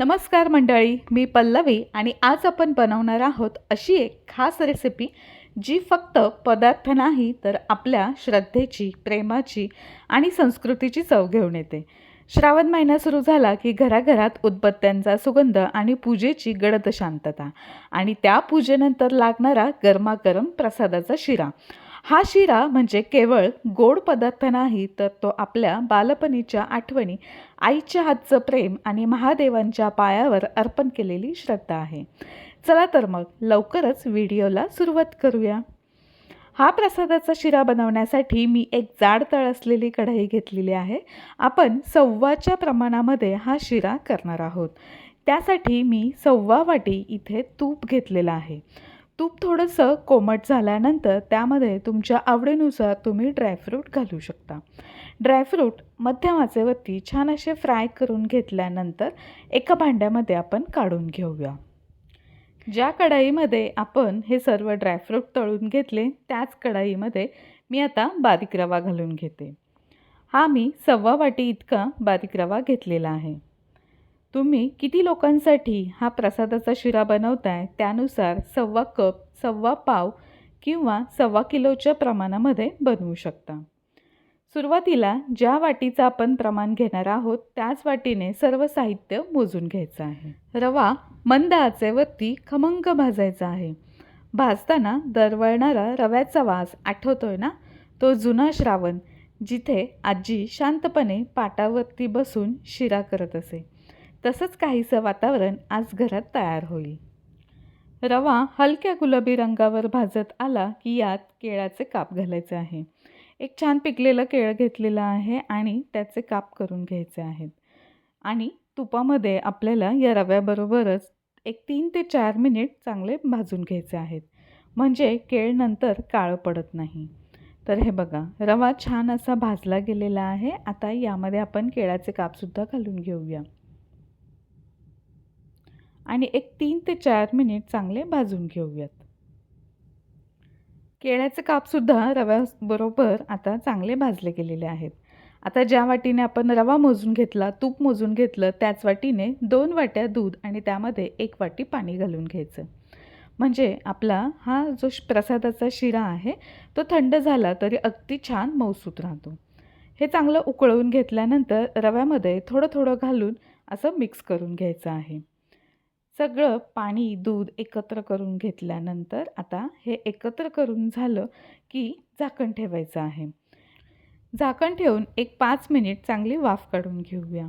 नमस्कार मंडळी मी पल्लवी आणि आज आपण बनवणार आहोत अशी एक खास रेसिपी जी फक्त पदार्थ नाही तर आपल्या श्रद्धेची प्रेमाची आणि संस्कृतीची चव घेऊन येते. श्रावण महिना सुरू झाला की घराघरात उदबत्त्यांचा सुगंध आणि पूजेची गडद शांतता आणि त्या पूजेनंतर लागणारा गरमागरम प्रसादाचा शिरा. हा शिरा म्हणजे केवळ गोड पदार्थ नाही तर तो आपल्या बालपणीच्या आठवणी आईच्या हातचं प्रेम आणि महादेवांच्या पायावर अर्पण केलेली श्रद्धा आहे. चला तर मग लवकरच व्हिडिओला सुरुवात करूया. हा प्रसादाचा शिरा बनवण्यासाठी मी एक जाड तळ असलेली कढई घेतलेली आहे. आपण सव्वाच्या प्रमाणामध्ये हा शिरा करणार आहोत. त्यासाठी मी सव्वा वाटी इथे तूप घेतलेला आहे. तूप थोडंसं कोमट झाल्यानंतर त्यामध्ये तुमच्या आवडीनुसार तुम्ही ड्रायफ्रूट घालू शकता. ड्रायफ्रूट मध्यम आचेवरती छान असे फ्राय करून घेतल्यानंतर एका भांड्यामध्ये आपण काढून घेऊया. ज्या कढाईमध्ये आपण हे सर्व ड्रायफ्रूट तळून घेतले त्याच कढाईमध्ये मी आता बारीक रवा घालून घेते. हा मी सव्वा वाटी इतका बारीक रवा घेतलेला आहे. तुम्ही किती लोकांसाठी हा प्रसादाचा शिरा बनवताय? त्यानुसार सव्वा कप सव्वा पाव किंवा सव्वा किलोच्या प्रमाणामध्ये बनवू शकता. सुरुवातीला ज्या वाटीचं आपण प्रमाण घेणार आहोत त्याच वाटीने सर्व साहित्य मोजून घ्यायचं आहे. रवा मंद आचेवरती खमंग भाजायचा आहे. भाजताना दरवळणारा रव्याचा वास आठवतोय ना? तो जुना श्रावण जिथे आजी शांतपणे पाटावरती बसून शिरा करत असे. तसंच काहीसं वातावरण आज घरात तयार होईल. रवा हलक्या गुलाबी रंगावर भाजत आला की यात केळाचे काप घालायचे आहे. एक छान पिकलेलं केळं घेतलेलं आहे आणि त्याचे काप करून घ्यायचे आहेत. आणि तुपामध्ये आपल्याला या रव्याबरोबरच एक तीन ते चार मिनिट चांगले भाजून घ्यायचे आहेत. म्हणजे केळ नंतर काळं पडत नाही. तर हे बघा रवा छान असा भाजला गेलेला आहे. आता यामध्ये आपण केळाचे कापसुद्धा घालून घेऊया. आणि एक तीन ते चार मिनिट चांगले भाजून घेऊयात. केळ्याचे कापसुद्धा रव्याबरोबर आता चांगले भाजले गेलेले आहेत. आता ज्या वाटीने आपण रवा मोजून घेतला तूप मोजून घेतलं त्याच वाटीने दोन वाट्या दूध आणि त्यामध्ये एक वाटी पाणी घालून घ्यायचं. म्हणजे आपला हा जो प्रसादाचा शिरा आहे तो थंड झाला तरी अगदी छान मऊसूत राहतो. हे चांगलं उकळवून घेतल्यानंतर रव्यामध्ये थोडं थोडं घालून असं मिक्स करून घ्यायचं आहे. सगळं पाणी दूध एकत्र करून घेतल्यानंतर आता हे एकत्र करून झालं की झाकण ठेवायचं आहे. झाकण ठेवून एक पाच मिनिट चांगली वाफ काढून घेऊया.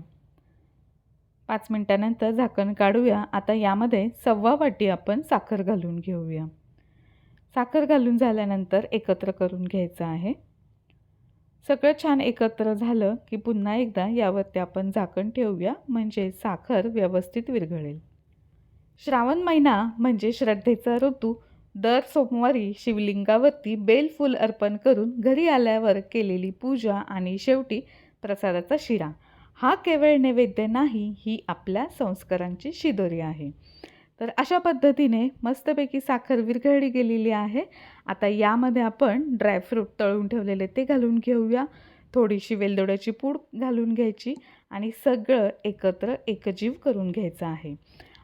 पाच मिनटानंतर झाकण काढूया. आता यामध्ये सव्वा वाटी आपण साखर घालून घेऊया. साखर घालून झाल्यानंतर एकत्र करून घ्यायचं आहे. सगळं छान एकत्र झालं की पुन्हा एकदा यावरती आपण झाकण ठेवूया. म्हणजे साखर व्यवस्थित विरघळेल. श्रावण महिना म्हणजे श्रद्धेचा ऋतू. दर सोमवारी शिवलिंगावरती बेलफूल अर्पण करून घरी आल्यावर केलेली पूजा आणि शेवटी प्रसादाचा शिरा. हा केवळ नैवेद्य नाही ही आपल्या संस्कारांची शिदोरी आहे. तर अशा पद्धतीने मस्तपैकी साखर विरघळली गेलेली आहे. आता यामध्ये आपण ड्रायफ्रूट तळून ठेवलेले ते घालून घेऊया. थोडीशी वेलदोड्याची पूड घालून घ्यायची आणि सगळं एकत्र एकजीव करून घ्यायचं आहे.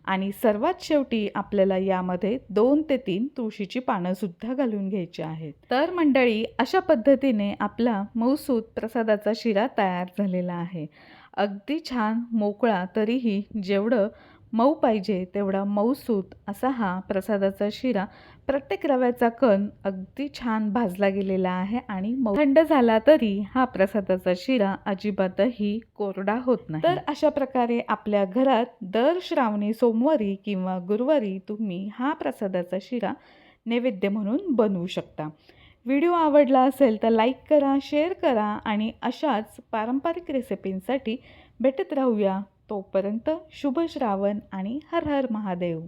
आणि सर्वात शेवटी आपल्याला यामध्ये दोन ते तीन तुळशीची पानंसुद्धा घालून घ्यायची आहेत. तर मंडळी अशा पद्धतीने आपला मौसूद प्रसादाचा शिरा तयार झालेला आहे. अगदी छान मोकळा तरीही जेवढं मऊ पाहिजे तेवढा मऊसूत असा हा प्रसादाचा शिरा. प्रत्येक रव्याचा कण अगदी छान भाजला गेलेला आहे आणि थंड झाला तरी हा प्रसादाचा शिरा अजिबातही कोरडा होत नाही. तर अशा प्रकारे आपल्या घरात दर श्रावणी सोमवारी किंवा गुरुवारी तुम्ही हा प्रसादाचा शिरा नैवेद्य म्हणून बनवू शकता. व्हिडिओ आवडला असेल तर लाईक करा शेअर करा आणि अशाच पारंपरिक रेसिपींसाठी भेटत राहूया. तोपर्यंत शुभ श्रावण आणि हर हर महादेव.